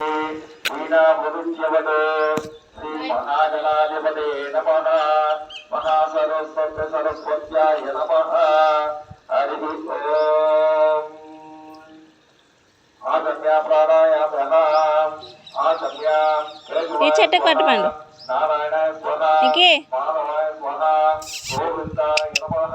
శ్రీనామృత్యవత్ శ్రీ మహాజలాధిపతే నమ మహాసరస్వత సరస్వత్యాయ నమ హరి ఆగమ్య ప్రాణాయామ ఆగమ్య ఈ చెట్టు కట్టుకోండి. నారాయణ స్వహ నీకే? మాధవాయ స్వహ గోవిందాయ నమః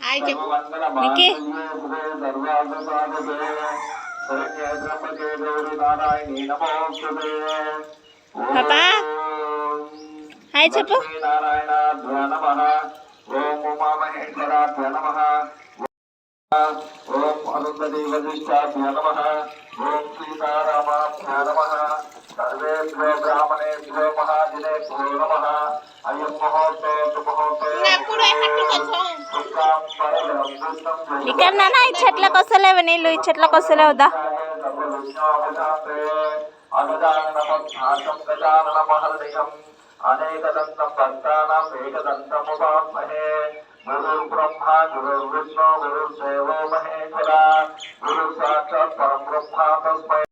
హాయ్ చెప్పు నిక్కి. పాపా. హాయ్ చెప్పు ఓం అరుంధతి వశిష్టాభ్య నమ ఓం సీతారామాభ్య నమ సర్వేభ్యో బ్రాహ్మణేభ్యో మహాజనేభ్యో నమ అయం మహోత్సవ ఇక్కడ నానా ఈ చెట్లకు వస్తలేవు నీళ్ళు ఈ చెట్లకు వస్తలేవుదా అనేకదంతం భక్తానాం ఏకదంతముపాస్మహే గురు బ్రహ్మ విష్ణు దేవో మహేశ్వర గురు సాక్షాత్ తస్మై